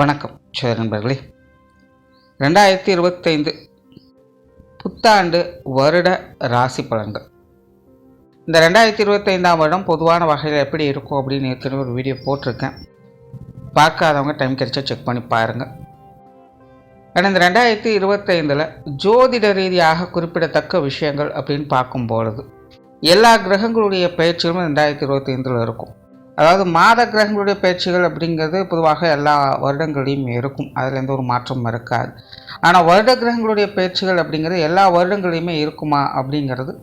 வணக்கம். சரி நண்பர்களே ரெண்டாயிரத்தி இருபத்தைந்து புத்தாண்டு வருட ராசி பலன்கள். இந்த ரெண்டாயிரத்தி இருபத்தைந்தாம் வருடம் பொதுவான வகையில் எப்படி இருக்கும் அப்படின்னு ஏற்கனவே ஒரு வீடியோ போட்டிருக்கேன். பார்க்காதவங்க டைம் கிடைச்சா செக் பண்ணி பாருங்கள் ஆனால் இந்த ரெண்டாயிரத்தி இருபத்தைந்தில் ஜோதிட ரீதியாக குறிப்பிடத்தக்க விஷயங்கள் அப்படின்னு பார்க்கும்பொழுது எல்லா கிரகங்களுடைய பயிற்சிகளும் ரெண்டாயிரத்தி இருபத்தைந்தில் இருக்கும். அதாவது மாத கிரகங்களுடைய பயிற்சிகள் அப்படிங்கிறது பொதுவாக எல்லா வருடங்களையும் இருக்கும். அதில் எந்த ஒரு மாற்றமும் இருக்காது. ஆனால் வருட கிரகங்களுடைய பயிற்சிகள் அப்படிங்கிறது எல்லா வருடங்களையுமே இருக்குமா அப்படிங்கிறது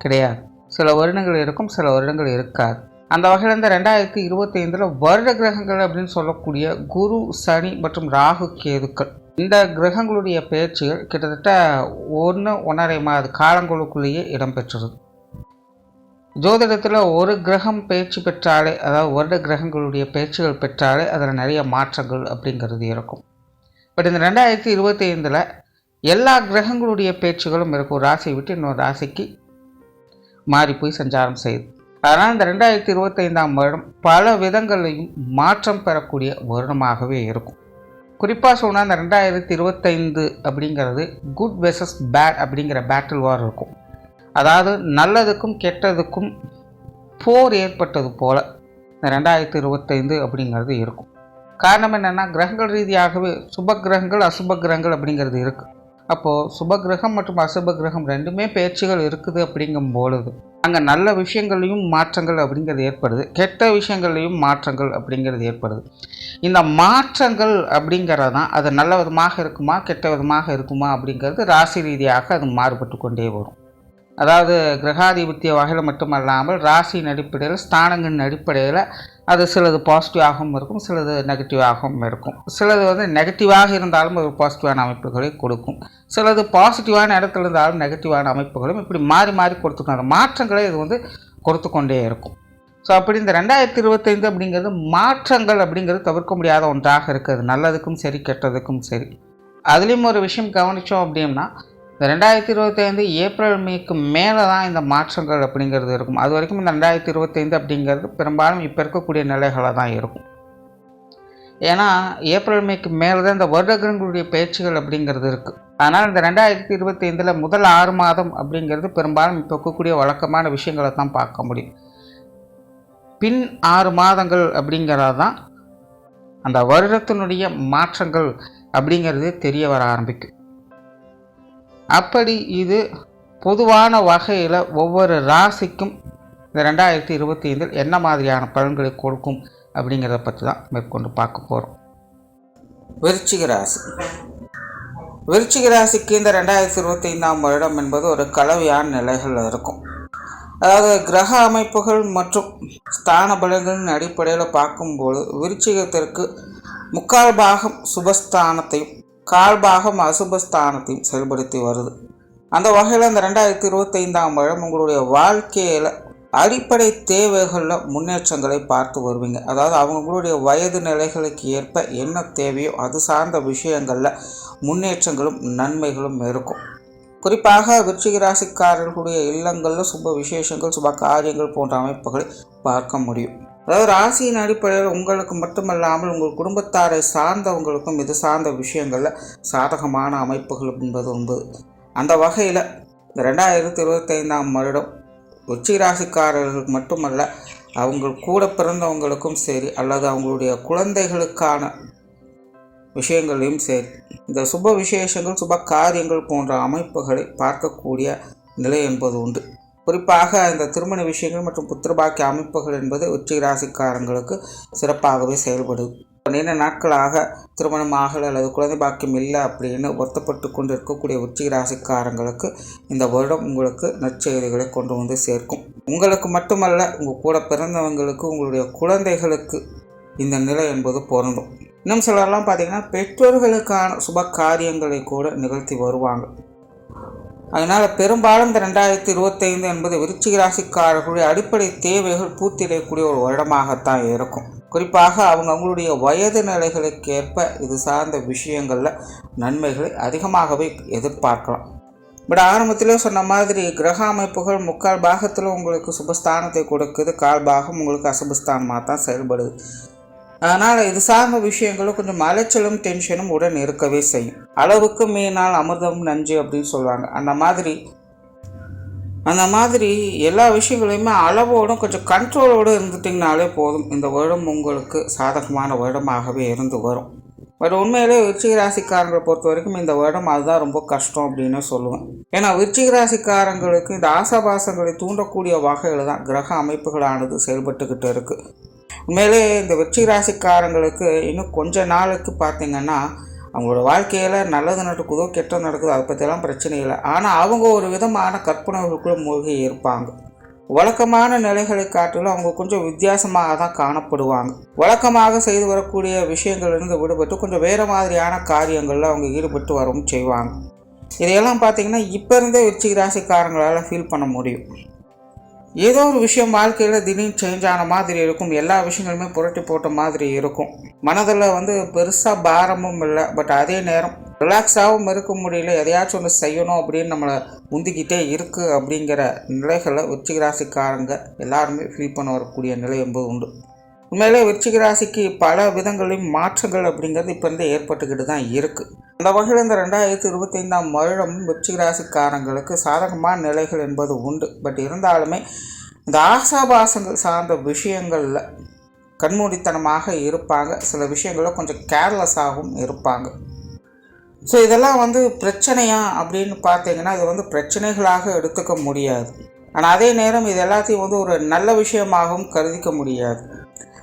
கிடையாது. சில வருடங்கள் இருக்கும் சில வருடங்கள் இருக்காது. அந்த வகையில் இந்த ரெண்டாயிரத்தி இருபத்தைந்தில் வருட கிரகங்கள் அப்படின்னு சொல்லக்கூடிய குரு சனி மற்றும் ராகு கேதுக்கள். இந்த கிரகங்களுடைய பயிற்சிகள் கிட்டத்தட்ட ஒன்று ஒன்றரை மாத காலங்களுக்குள்ளேயே இடம்பெற்றது ஜோதிடத்தில் ஒரு கிரகம் பயிற்சி பெற்றாலே அதாவது வருட கிரகங்களுடைய பயிற்சிகள் பெற்றாலே அதில் நிறைய மாற்றங்கள் அப்படிங்கிறது இருக்கும். பட் இந்த ரெண்டாயிரத்தி இருபத்தி ஐந்தில் எல்லா கிரகங்களுடைய பேச்சுகளும் இருக்கும் ஒரு ராசியை விட்டு இன்னொரு ராசிக்கு மாறி போய் சஞ்சாரம் செய்யுது. அதனால் இந்த ரெண்டாயிரத்தி இருபத்தைந்தாம் வருடம் பல விதங்களையும் மாற்றம் பெறக்கூடிய வருடமாகவே இருக்கும். குறிப்பாக சொன்னால் இந்த ரெண்டாயிரத்தி இருபத்தைந்து அப்படிங்கிறது குட் வெர்சஸ் பேட் அப்படிங்கிற பேட்டில் வார் இருக்கும். அதாவது நல்லதுக்கும் கெட்டதுக்கும் போர் ஏற்பட்டது போல் இந்த ரெண்டாயிரத்தி இருபத்தைந்து அப்படிங்கிறது இருக்கும். காரணம் என்னென்னா கிரகங்கள் ரீதியாகவே சுப கிரகங்கள் அசுப கிரகங்கள் அப்படிங்கிறது இருக்குது அப்போது சுப கிரகம் மற்றும் அசுப கிரகம் ரெண்டுமே பேச்சுகள் இருக்குது அப்படிங்கும் பொழுது அங்கே நல்ல விஷயங்கள்லையும் மாற்றங்கள் அப்படிங்கிறது ஏற்படுது கெட்ட விஷயங்கள்லையும் மாற்றங்கள் அப்படிங்கிறது ஏற்படுது. இந்த மாற்றங்கள் அப்படிங்கிறது தான் அது நல்ல விதமாக இருக்குமா கெட்ட விதமாக இருக்குமா அப்படிங்கிறது ராசி ரீதியாக அது மாறுபட்டு கொண்டே வரும். அதாவது கிரகாதிபத்திய வகையில் மட்டுமல்லாமல் ராசியின் அடிப்படையில் ஸ்தானங்களின் அடிப்படையில் அது சிலது பாசிட்டிவாகவும் இருக்கும் சிலது நெகட்டிவாகவும் இருக்கும். சிலது வந்து நெகட்டிவாக இருந்தாலும் ஒரு பாசிட்டிவான அமைப்புகளை கொடுக்கும். சிலது பாசிட்டிவான இடத்துல இருந்தாலும் நெகட்டிவான அமைப்புகளும் இப்படி மாறி மாறி கொடுத்துக்கணும். அந்த மாற்றங்களை இது வந்து கொடுத்து கொண்டே இருக்கும். ஸோ அப்படி இந்த ரெண்டாயிரத்தி இருபத்தைந்து அப்படிங்கிறது மாற்றங்கள் அப்படிங்கிறது தவிர்க்க முடியாத ஒன்றாக இருக்குது. நல்லதுக்கும் சரி கெட்டதுக்கும் சரி. அதுலேயும் ஒரு விஷயம் கவனித்தோம் அப்படின்னா இந்த ரெண்டாயிரத்தி இருபத்தைந்து ஏப்ரல் மேக்கு மேலே தான் இந்த மாற்றங்கள் அப்படிங்கிறது இருக்கும். அது வரைக்கும் இந்த ரெண்டாயிரத்தி இருபத்தைந்து அப்படிங்கிறது பெரும்பாலும் இப்போ இருக்கக்கூடிய நிலைகளாக தான் இருக்கும். ஏன்னா ஏப்ரல் மேக்கு மேலே தான் இந்த வருடங்களுடைய பயிற்சிகள் அப்படிங்கிறது இருக்குது அதனால் இந்த ரெண்டாயிரத்தி இருபத்தைந்தில் முதல் ஆறு மாதம் அப்படிங்கிறது பெரும்பாலும் இப்போ இருக்கக்கூடிய வழக்கமான விஷயங்களை தான் பார்க்க முடியும். பின் ஆறு மாதங்கள் அப்படிங்கிறது தான் அந்த வருடத்தினுடைய மாற்றங்கள் அப்படிங்கிறது தெரிய வர ஆரம்பிக்கும் அப்படி இது பொதுவான வகையில் ஒவ்வொரு ராசிக்கும் இந்த ரெண்டாயிரத்தி இருபத்தி ஐந்தில் என்ன மாதிரியான பலன்களை கொடுக்கும் அப்படிங்கிறத பற்றி தான் மேற்கொண்டு பார்க்க போகிறோம் விருச்சிக ராசி. விருச்சிக ராசிக்கு இந்த ரெண்டாயிரத்தி இருபத்தி ஐந்தாம் வருடம் என்பது ஒரு கலவையான நிலைகள் இருக்கும். அதாவது கிரக அமைப்புகள் மற்றும் ஸ்தான பலன்களின் அடிப்படையில் பார்க்கும்போது விருச்சிகத்திற்கு முக்கால் பாகம் சுபஸ்தானத்தையும் கால்பாகம் அசுபஸ்தானத்தையும் செயல்படுத்தி வருது. அந்த வகையில் அந்த ரெண்டாயிரத்தி இருபத்தைந்தாம் வருடம் உங்களுடைய வாழ்க்கையில் அடிப்படை தேவைகளில் முன்னேற்றங்களை பார்த்து வருவீங்க. அதாவது அவங்களுடைய வயது நிலைகளுக்கு ஏற்ப என்ன தேவையோ அது சார்ந்த விஷயங்களில் முன்னேற்றங்களும் நன்மைகளும் இருக்கும். குறிப்பாக விருச்சிக ராசிக்காரர்களுடைய இல்லங்களில் சுப விசேஷங்கள் சுப காரியங்கள் போன்ற அமைப்புகளை பார்க்க முடியும். அதாவது ராசியின் அடிப்படையில் உங்களுக்கு மட்டுமல்லாமல் உங்கள் குடும்பத்தாரை சார்ந்தவங்களுக்கும் இது சார்ந்த விஷயங்களில் சாதகமான அமைப்புகள் என்பது உண்டு. அந்த வகையில் இந்த ரெண்டாயிரத்தி இருபத்தைந்தாம் வருடம் உச்சி ராசிக்காரர்களுக்கு மட்டுமல்ல அவங்க கூட பிறந்தவங்களுக்கும் சரி அல்லது அவங்களுடைய குழந்தைகளுக்கான விஷயங்களையும் சரி இந்த சுப விசேஷங்கள் சுப காரியங்கள் போன்ற அமைப்புகளை பார்க்கக்கூடிய நிலை என்பது உண்டு. குறிப்பாக இந்த திருமண விஷயங்கள் மற்றும் புத்திரபாக்கிய அமைப்புகள் என்பது உச்சி ராசிக்காரங்களுக்கு சிறப்பாகவே செயல்படும். நீண்ட நாட்களாக திருமணம் ஆகலை அல்லது குழந்தை பாக்கியம் இல்லை அப்படின்னு வருத்தப்பட்டு கொண்டு இருக்கக்கூடிய உச்சி ராசிக்காரங்களுக்கு இந்த வருடம் உங்களுக்கு நற்செய்திகளை கொண்டு வந்து சேர்க்கும். உங்களுக்கு மட்டுமல்ல உங்கள் கூட பிறந்தவங்களுக்கு உங்களுடைய குழந்தைகளுக்கு இந்த நிலை என்பது பொருந்தும். இன்னும் சிலரெல்லாம் பார்த்தீங்கன்னா பெற்றோர்களுக்கான சுப காரியங்களை கூட நிகழ்த்தி வருவாங்க. அதனால் பெரும்பாலும் இந்த ரெண்டாயிரத்தி இருபத்தைந்து என்பது விருச்சிக ராசிக்காரர்களுடைய அடிப்படை தேவைகள் பூர்த்தியடையக்கூடிய ஒரு வருடமாகத்தான் இருக்கும். குறிப்பாக அவங்க அவங்களுடைய வயது நிலைகளுக்கு ஏற்ப இது சார்ந்த விஷயங்களில் நன்மைகளை அதிகமாகவே எதிர்பார்க்கலாம். பட் ஆரம்பத்திலே சொன்ன மாதிரி கிரக அமைப்புகள் முக்கால் பாகத்தில் உங்களுக்கு சுபஸ்தானத்தை கொடுக்குது கால் பாகம் உங்களுக்கு அசுபஸ்தானமாக தான் செயல்படுது. அதனால் இது சார்ந்த விஷயங்களும் கொஞ்சம் அலைச்சலும் டென்ஷனும் உடன் இருக்கவே செய்யும். அளவுக்கு மீனால் அமிர்தம் நஞ்சு அப்படின்னு சொல்லுவாங்க. அந்த மாதிரி அந்த மாதிரி எல்லா விஷயங்களையுமே அளவோடும் கொஞ்சம் கண்ட்ரோலோடு இருந்துட்டிங்கனாலே போதும். இந்த வருடம் உங்களுக்கு சாதகமான வருடமாகவே இருந்து வரும். பட் உண்மையிலே விருச்சிகராசிக்காரங்களை பொறுத்த வரைக்கும் இந்த வருடம் அதுதான் ரொம்ப கஷ்டம் அப்படின்னு சொல்லுவேன். ஏன்னா விருச்சிகராசிக்காரங்களுக்கு இந்த ஆசாபாசங்களை தூண்டக்கூடிய வகையில் தான் கிரக அமைப்புகளானது செயல்பட்டுக்கிட்டு இருக்குது உண்மையிலே இந்த வெற்றி ராசிக்காரங்களுக்கு இன்னும் கொஞ்ச நாளுக்கு பார்த்தீங்கன்னா அவங்களோட வாழ்க்கையில் நல்லது நடக்குதோ கெட்டது நடக்குதோ அதை பற்றியெல்லாம் பிரச்சனை இல்லை. ஆனால் அவங்க ஒரு விதமான கற்பனைகளுக்குள்ள மூழ்கி இருப்பாங்க. வழக்கமான நிலைகளை காட்டிலும் அவங்க கொஞ்சம் வித்தியாசமாக தான் காணப்படுவாங்க. வழக்கமாக செய்து வரக்கூடிய விஷயங்கள்லேருந்து விடுபட்டு கொஞ்சம் வேறு மாதிரியான காரியங்களில் அவங்க ஈடுபட்டு வரவும் செய்வாங்க. இதையெல்லாம் பார்த்தீங்கன்னா இப்போ இருந்தே விருச்சிக ராசிக்காரங்களால் ஃபீல் பண்ண முடியும். ஏதோ ஒரு விஷயம் வாழ்க்கையில் திடீர்னு சேஞ்ச் ஆன மாதிரி இருக்கும். எல்லா விஷயங்களுமே புரட்டி போட்ட மாதிரி இருக்கும். மனதில் வந்து பெருசாக பாரமும் இல்லை. பட் அதே நேரம் ரிலாக்ஸாகவும் இருக்க முடியல. எதையாச்சும் ஒன்று செய்யணும் அப்படின்னு நம்மளை முந்திக்கிட்டே இருக்குது அப்படிங்கிற நிலைகளை உச்சிகராசிக்காரங்க எல்லாருமே ஃபீல் பண்ண வரக்கூடிய நிலை என்பது உண்டு. உண்மையிலே விருச்சிக ராசிக்கு பல விதங்களிலும் மாற்றங்கள் அப்படிங்கிறது இப்போ இருந்து ஏற்பட்டுக்கிட்டு தான் இருக்குது அந்த வகையில் இந்த ரெண்டாயிரத்தி இருபத்தைந்தாம் வருடம் விருச்சிக ராசிக்காரங்களுக்கு சாதகமான நிலைகள் என்பது உண்டு. பட் இருந்தாலுமே இந்த ஆசாபாசங்கள் சார்ந்த விஷயங்களில் கண்மூடித்தனமாக இருப்பாங்க. சில விஷயங்களில் கொஞ்சம் கேர்லெஸ்ஸாகவும் இருப்பாங்க. ஸோ இதெல்லாம் வந்து பிரச்சனையா அப்படின்னு பார்த்தீங்கன்னா இது வந்து பிரச்சனைகளாக எடுத்துக்க முடியாது. ஆனால் அதே நேரம் இது எல்லாத்தையும் வந்து ஒரு நல்ல விஷயமாகவும் கருதிக்க முடியாது.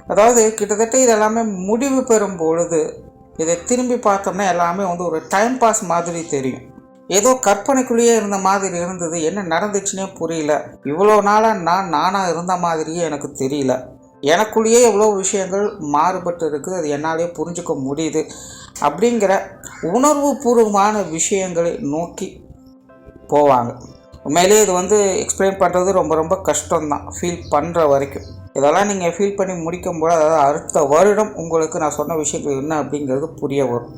அதாவது கிட்டத்தட்ட இதெல்லாமே முடிவு பெறும் பொழுது இதை திரும்பி பார்த்தோம்னா எல்லாமே வந்து ஒரு டைம் பாஸ் மாதிரி தெரியும். ஏதோ கற்பனைக்குள்ளேயே இருந்த மாதிரி இருந்தது. என்ன நடந்துச்சுன்னே புரியல. இவ்வளோ நாளாக நான் நானாக இருந்த மாதிரியே எனக்கு தெரியல. எனக்குள்ளேயே எவ்வளோ விஷயங்கள் மாறுபட்டு இருக்குது. அது என்னாலே புரிஞ்சுக்க முடியுது. அப்படிங்கிற உணர்வு பூர்வமான விஷயங்களை நோக்கி போவாங்க. உண்மையிலேயே இது வந்து எக்ஸ்பிளைன் பண்ணுறது ரொம்ப ரொம்ப கஷ்டம்தான். ஃபீல் பண்ணுற வரைக்கும். இதெல்லாம் நீங்கள் ஃபீல் பண்ணி முடிக்கும் போது அதாவது அடுத்த வருடம் உங்களுக்கு நான் சொன்ன விஷயங்கள் என்ன அப்படிங்கிறது புரிய வரும்.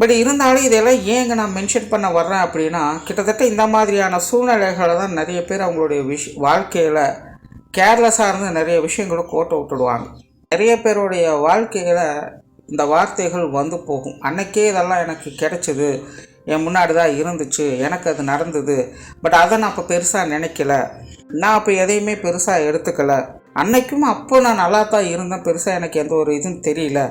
பட் இருந்தாலும் இதெல்லாம் ஏங்க நான் மென்ஷன் பண்ண வர்றேன் அப்படின்னா கிட்டத்தட்ட இந்த மாதிரியான சூழ்நிலைகளை தான் நிறைய பேர் அவங்களுடைய விஷ் வாழ்க்கையில் கேர்லெஸ்ஸாக இருந்து நிறைய விஷயங்களை கோட்டை விட்டுடுவாங்க. நிறைய பேருடைய வாழ்க்கையில் இந்த வார்த்தைகள் வந்து போகும். அன்னைக்கே இதெல்லாம் எனக்கு கிடைச்சிது. என் முன்னாடி தான் இருந்துச்சு எனக்கு அது நடந்தது. பட் அதை நான் அப்போ பெருசாக நினைக்கல. நான் அப்போ எதையுமே பெருசாக எடுத்துக்கல. அன்னைக்கும் அப்போ நான் நல்லா தான் இருந்தேன். பெருசாக எனக்கு எந்த ஒரு இதுவும் தெரியல.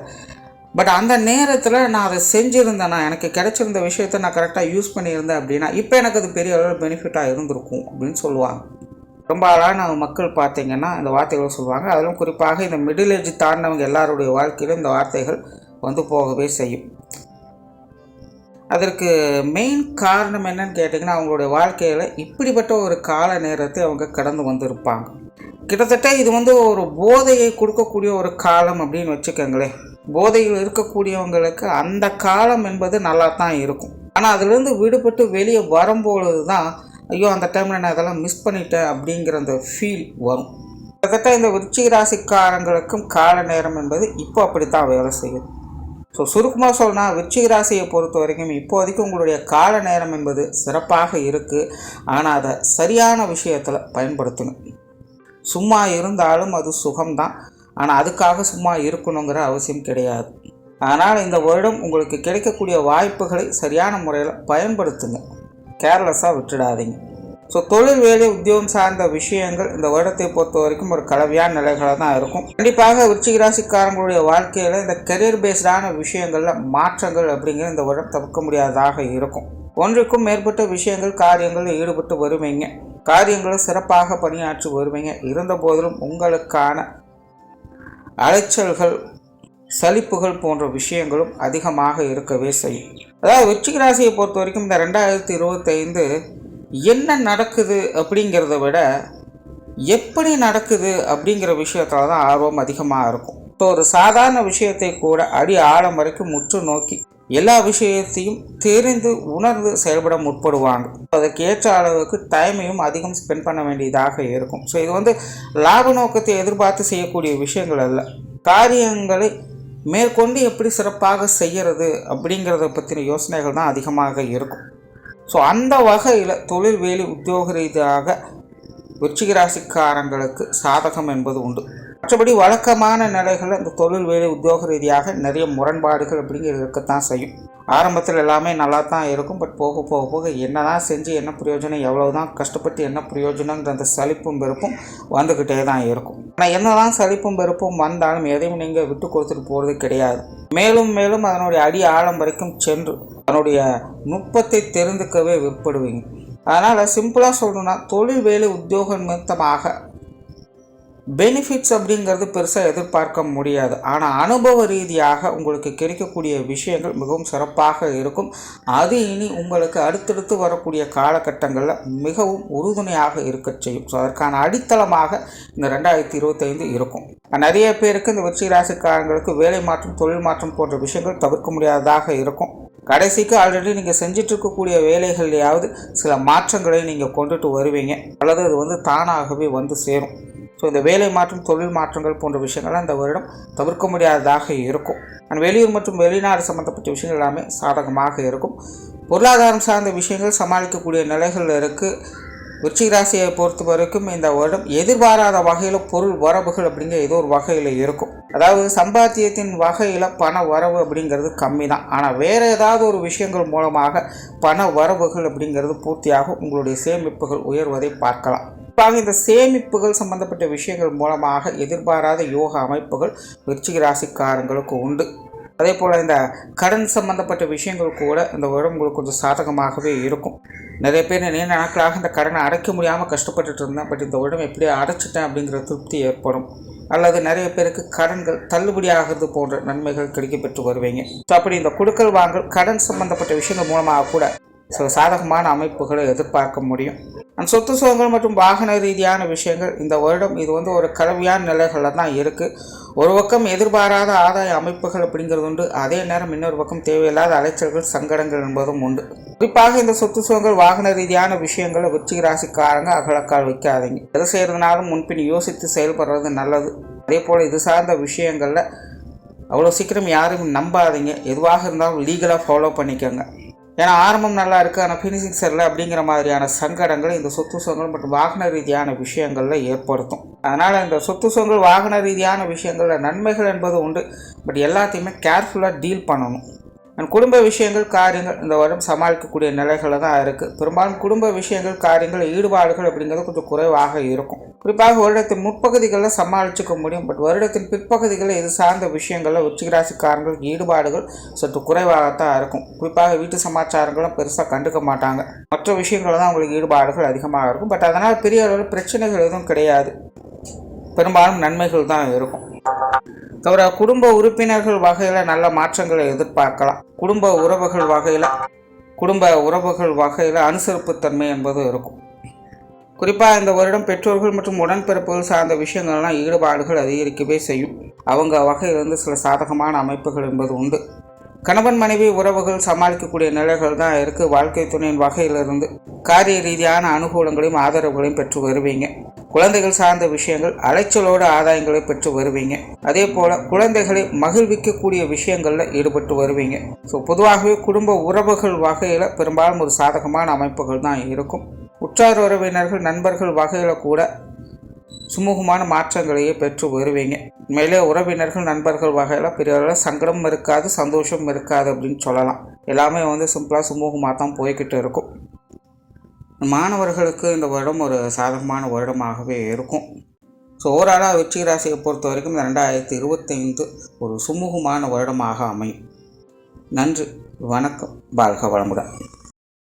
பட் அந்த நேரத்தில் நான் அதை செஞ்சுருந்தேன்னா எனக்கு கிடைச்சிருந்த விஷயத்த நான் கரெக்டாக யூஸ் பண்ணியிருந்தேன் அப்படின்னா இப்போ எனக்கு அது பெரிய அளவில் பெனிஃபிட்டாக இருந்திருக்கும் அப்படின்னு சொல்லுவாங்க. ரொம்ப அழகான மக்கள் பார்த்திங்கன்னா இந்த வார்த்தைகளை சொல்லுவாங்க. அதிலும் குறிப்பாக இந்த மிடில் ஏஜ் தாண்டினவங்க எல்லாருடைய வாழ்க்கையிலும் இந்த வார்த்தைகள் வந்து போகவே செய்யும். அதற்கு மெயின் காரணம் என்னன்னு கேட்டிங்கன்னா அவங்களுடைய வாழ்க்கையில் இப்படிப்பட்ட ஒரு கால நேரத்தை அவங்க கடந்து வந்திருப்பாங்க. கிட்டத்தட்ட இது வந்து ஒரு போதையை கொடுக்கக்கூடிய ஒரு காலம் அப்படின்னு வச்சுக்கோங்களேன். போதையில் இருக்கக்கூடியவங்களுக்கு அந்த காலம் என்பது நல்லா தான் இருக்கும். ஆனால் அதுலேருந்து விடுபட்டு வெளியே வரும்பொழுது தான் ஐயோ அந்த டைமில் நான் இதெல்லாம் மிஸ் பண்ணிட்டேன் அப்படிங்கிற அந்த ஃபீல் வரும். கிட்டத்தட்ட இந்த விருச்சிக ராசிக்காரங்களுக்கும் கால நேரம் என்பது இப்போ அப்படி தான் வேலை செய்யுது. ஸோ சுருக்கமாக சொல்லணும் விருச்சிக ராசியை பொறுத்த வரைக்கும் இப்போதைக்கு உங்களுடைய கால நேரம் என்பது சிறப்பாக இருக்குது ஆனால் அதை சரியான விஷயத்தில் பயன்படுத்துங்க சும்மா இருந்தாலும் அது சுகம்தான். ஆனால் அதுக்காக சும்மா இருக்கணுங்கிற அவசியம் கிடையாது. ஆனால் இந்த வருடம் உங்களுக்கு கிடைக்கக்கூடிய வாய்ப்புகளை சரியான முறையில் பயன்படுத்துங்க. கேர்லெஸ்ஸாக விட்டுடாதீங்க. ஸோ தொழில் வேலை உத்தியோகம் சார்ந்த விஷயங்கள் இந்த வருடத்தை பொறுத்த வரைக்கும் ஒரு கலவையான நிலைகளாக தான் இருக்கும். கண்டிப்பாக விருச்சிக ராசிக்காரங்களுடைய வாழ்க்கையில் இந்த கெரியர் பேஸ்டான விஷயங்களில் மாற்றங்கள் அப்படிங்கிற இந்த வருடம் தவிர்க்க முடியாததாக இருக்கும். ஒன்றுக்கும் மேற்பட்ட விஷயங்கள் காரியங்களில் ஈடுபட்டு வருவீங்க. காரியங்களும் சிறப்பாக பணியாற்றி வருவீங்க. இருந்த போதிலும் உங்களுக்கான அலைச்சல்கள் சலிப்புகள் போன்ற விஷயங்களும் அதிகமாக இருக்கவே செய்யும். அதாவது வெற்றிகராசியை பொறுத்த வரைக்கும் இந்த ரெண்டாயிரத்தி இருபத்தைந்து என்ன நடக்குது அப்படிங்கிறத விட எப்படி நடக்குது அப்படிங்கிற விஷயத்தில் தான் ஆர்வம் அதிகமாக இருக்கும். இப்போ ஒரு சாதாரண விஷயத்தை கூட அடி ஆழம் வரைக்கும் முற்று நோக்கி எல்லா விஷயத்தையும் தெரிந்து உணர்ந்து செயல்பட முற்படுவாங்க. அதற்கு ஏற்ற அளவுக்கு டைமையும் அதிகம் ஸ்பெண்ட் பண்ண வேண்டியதாக இருக்கும். ஸோ இது வந்து லாப நோக்கத்தை எதிர்பார்த்து செய்யக்கூடிய விஷயங்கள் அல்ல. காரியங்களை மேற்கொண்டு எப்படி சிறப்பாக செய்கிறது அப்படிங்கிறத பற்றின யோசனைகள் தான் அதிகமாக இருக்கும். ஸோ அந்த வகையில் தொழில் வேலை உத்தியோக ரீதியாக விருச்சிக ராசிக்காரங்களுக்கு சாதகம் என்பது உண்டு. மற்றபடி வழக்கமான நிலைகள் இந்த தொழில் வேலை உத்தியோக ரீதியாக நிறைய முரண்பாடுகள் அப்படிங்கிறது இருக்கத்தான் செய்யும். ஆரம்பத்தில் எல்லாமே நல்லா தான் இருக்கும். பட் போக போக போக என்ன தான் செஞ்சு என்ன பிரயோஜனம் எவ்வளோ தான் கஷ்டப்பட்டு என்ன பிரயோஜனங்கிற அந்த சலிப்பும் வெறுப்பும் வந்துக்கிட்டே தான் இருக்கும். ஆனால் என்ன தான் சலிப்பும் வெறுப்பும் வந்தாலும் எதையும் நீங்கள் விட்டு கொடுத்துட்டு போகிறது கிடையாது. மேலும் மேலும் அதனுடைய அடி ஆழம் வரைக்கும் சென்று அதனுடைய நுட்பத்தை தெரிந்துக்கவே விற்படுவீங்க. அதனால் சிம்பிளாக சொல்லணும்னா தொழில் வேலை உத்தியோக நிமித்தமாக பெனிஃபிட்ஸ் அப்படிங்கிறது பெருசாக எதிர்பார்க்க முடியாது. ஆனால் அனுபவ ரீதியாக உங்களுக்கு கிடைக்கக்கூடிய விஷயங்கள் மிகவும் சிறப்பாக இருக்கும். அது இனி உங்களுக்கு அடுத்தடுத்து வரக்கூடிய காலகட்டங்களில் மிகவும் உறுதுணையாக இருக்க செய்யும். ஸோ அதற்கான அடித்தளமாக இந்த ரெண்டாயிரத்தி இருபத்தைந்து இருக்கும். நிறைய பேருக்கு இந்த வெற்றி ராசிக்காரங்களுக்கு வேலை மாற்றம் தொழில் மாற்றம் போன்ற விஷயங்கள் தவிர்க்க முடியாததாக இருக்கும். கடைசிக்கு ஆல்ரெடி நீங்கள் செஞ்சுட்டு இருக்கக்கூடிய வேலைகள்லையாவது சில மாற்றங்களை நீங்கள் கொண்டுட்டு வருவீங்க. அல்லது அது வந்து தானாகவே வந்து சேரும். ஸோ இந்த வேலை மாற்றம் தொழில் மாற்றங்கள் போன்ற விஷயங்கள் அந்த வருடம் தவிர்க்க முடியாததாக இருக்கும். அண்ட் வெளியூர் மற்றும் வெளிநாடு சம்மந்தப்பட்ட விஷயங்கள் எல்லாமே சாதகமாக இருக்கும். பொருளாதாரம் சார்ந்த விஷயங்கள் சமாளிக்கக்கூடிய நிலைகள் இருக்குது விருச்சிக ராசியை பொறுத்த வரைக்கும் இந்த வருடம் எதிர்பாராத வகையில் பொருள் வரவுகள் அப்படிங்கிற ஏதோ ஒரு வகையில் இருக்கும். அதாவது சம்பாத்தியத்தின் வகையில் பண வரவு அப்படிங்கிறது கம்மி தான் ஆனால் வேறு ஏதாவது ஒரு விஷயங்கள் மூலமாக பண வரவுகள் அப்படிங்கிறது பூர்த்தியாக உங்களுடைய சேமிப்புகள் உயர்வதை பார்க்கலாம். குறிப்பாக இந்த சேமிப்புகள் சம்பந்தப்பட்ட விஷயங்கள் மூலமாக எதிர்பாராத யோக அமைப்புகள் விருச்சிக ராசிக்காரங்களுக்கு உண்டு. அதே போல் இந்த கடன் சம்மந்தப்பட்ட விஷயங்கள் கூட இந்த வருடம் உங்களுக்கு கொஞ்சம் சாதகமாகவே இருக்கும். நிறைய பேர் நீண்ட நாட்களாக இந்த கடனை அடைக்க முடியாமல் கஷ்டப்பட்டுட்டு இருந்தேன். பட் இந்த வருடம் எப்படி அடைச்சிட்டேன் அப்படிங்கிற திருப்தி ஏற்படும். அல்லது நிறைய பேருக்கு கடன்கள் தள்ளுபடி ஆகிறது போன்ற நன்மைகள் கிடைக்கப்பெற்று வருவீங்க. ஸோ அப்படி இந்த கொடுக்கல் வாங்கல் கடன் சம்பந்தப்பட்ட விஷயங்கள் மூலமாக கூட சாதகமான அமைப்புகளை எதிர்பார்க்க முடியும். அந்த சொத்து சுகங்கள் மற்றும் வாகன ரீதியான விஷயங்கள் இந்த வருடம் இது வந்து ஒரு கலவையான நிலைகளில் தான் இருக்குது ஒரு பக்கம் எதிர்பாராத ஆதாய அமைப்புகள் அப்படிங்கிறது உண்டு. அதே நேரம் இன்னொரு பக்கம் தேவையில்லாத அலைச்சல்கள் சங்கடங்கள் என்பதும் உண்டு. குறிப்பாக இந்த சொத்து சுகங்கள் வாகன ரீதியான விஷயங்களை வெற்றி ராசிக்காரங்க அகலக்கால் வைக்காதீங்க. எது செய்கிறதுனாலும் முன்பின் யோசித்து செயல்படுறது நல்லது. அதே போல் இது சார்ந்த விஷயங்களில் அவ்வளோ சீக்கிரம் யாரும் நம்பாதீங்க. எதுவாக இருந்தாலும் லீகலாக ஃபாலோ பண்ணிக்கோங்க. ஏன்னா ஆரம்பம் நல்லா இருக்குது ஆனால் ஃபினிஷிங் சரியில்லை அப்படிங்கிற மாதிரியான சங்கடங்கள் இந்த சொத்து சுகங்கள் மற்றும் வாகன ரீதியான விஷயங்களில் ஏற்படுத்தும். அதனால் இந்த சொத்து சுகங்கள் வாகன ரீதியான விஷயங்களில் நன்மைகள் என்பது உண்டு. பட் எல்லாத்தையுமே கேர்ஃபுல்லாக டீல் பண்ணணும். என் குடும்ப விஷயங்கள் காரியங்கள் இந்த வருடம் சமாளிக்கக்கூடிய நிலைகளில் தான் இருக்குது பெரும்பாலும் குடும்ப விஷயங்கள் காரியங்கள் ஈடுபாடுகள் அப்படிங்கிறது கொஞ்சம் குறைவாக இருக்கும். குறிப்பாக வருடத்தின் முற்பகுதிகளில் சமாளிச்சுக்க முடியும். பட் வருடத்தின் பிற்பகுதிகளில் இது சார்ந்த விஷயங்களில் உச்சிகராசிக்காரங்கள் ஈடுபாடுகள் சற்று குறைவாகத்தான் இருக்கும். குறிப்பாக வீட்டு சமாச்சாரங்களும் பெருசாக கண்டுக்க மாட்டாங்க. மற்ற விஷயங்களில் தான் அவங்களுக்கு ஈடுபாடுகள் அதிகமாக இருக்கும். பட் அதனால் பெரிய அளவில் பிரச்சனைகள் எதுவும் கிடையாது. பெரும்பாலும் நன்மைகள் தான் இருக்கும். தவிர குடும்ப உறுப்பினர்கள் வகையில் நல்ல மாற்றங்களை எதிர்பார்க்கலாம். குடும்ப உறவுகள் வகையில் குடும்ப உறவுகள் வகையில் அனுசரிப்புத்தன்மை என்பது இருக்கும். குறிப்பாக இந்த வருடம் பெற்றோர்கள் மற்றும் உடன்பிறப்புகள் சார்ந்த விஷயங்கள்லாம் ஈடுபாடுகள் அதிகரிக்கவே செய்யும். அவங்க வகையிலிருந்து சில சாதகமான அமைப்புகள் என்பது உண்டு. கணவன் மனைவி உறவுகள் சமாளிக்கக்கூடிய நிலைகள் தான் இருக்குது வாழ்க்கை துணையின் வகையிலிருந்து காரிய ரீதியான அனுகூலங்களையும் ஆதரவுகளையும் பெற்று வருவீங்க. குழந்தைகள் சார்ந்த விஷயங்கள் அலைச்சலோடு ஆதாயங்களை பெற்று வருவீங்க. அதே போல் குழந்தைகளை மகிழ்விக்கக்கூடிய விஷயங்களில் ஈடுபட்டு வருவீங்க. ஸோ பொதுவாகவே குடும்ப உறவுகள் வகையில் பெரும்பாலும் ஒரு சாதகமான அமைப்புகள் தான் இருக்கும். உற்றார் உறவினர்கள் நண்பர்கள் வகையில் கூட சுமூகமான மாற்றங்களையே பெற்று வருவீங்க. மேலே உறவினர்கள் நண்பர்கள் வகையில் பெரியவர்கள் சங்கடம் இருக்காது சந்தோஷம் இருக்காது அப்படின்னு சொல்லலாம். எல்லாமே வந்து சிம்பிளாக சுமூகமாக தான் போய்கிட்டு இருக்கும். மாணவர்களுக்கு இந்த வருடம் ஒரு சாதகமான வருடமாகவே இருக்கும். ஸோ ஓவராலாக வெற்றி ராசியை பொறுத்த வரைக்கும் இந்த ரெண்டாயிரத்தி இருபத்தைந்து ஒரு சுமூகமான வருடமாக அமையும். நன்றி வணக்கம் வாழ்க வளமுடன்.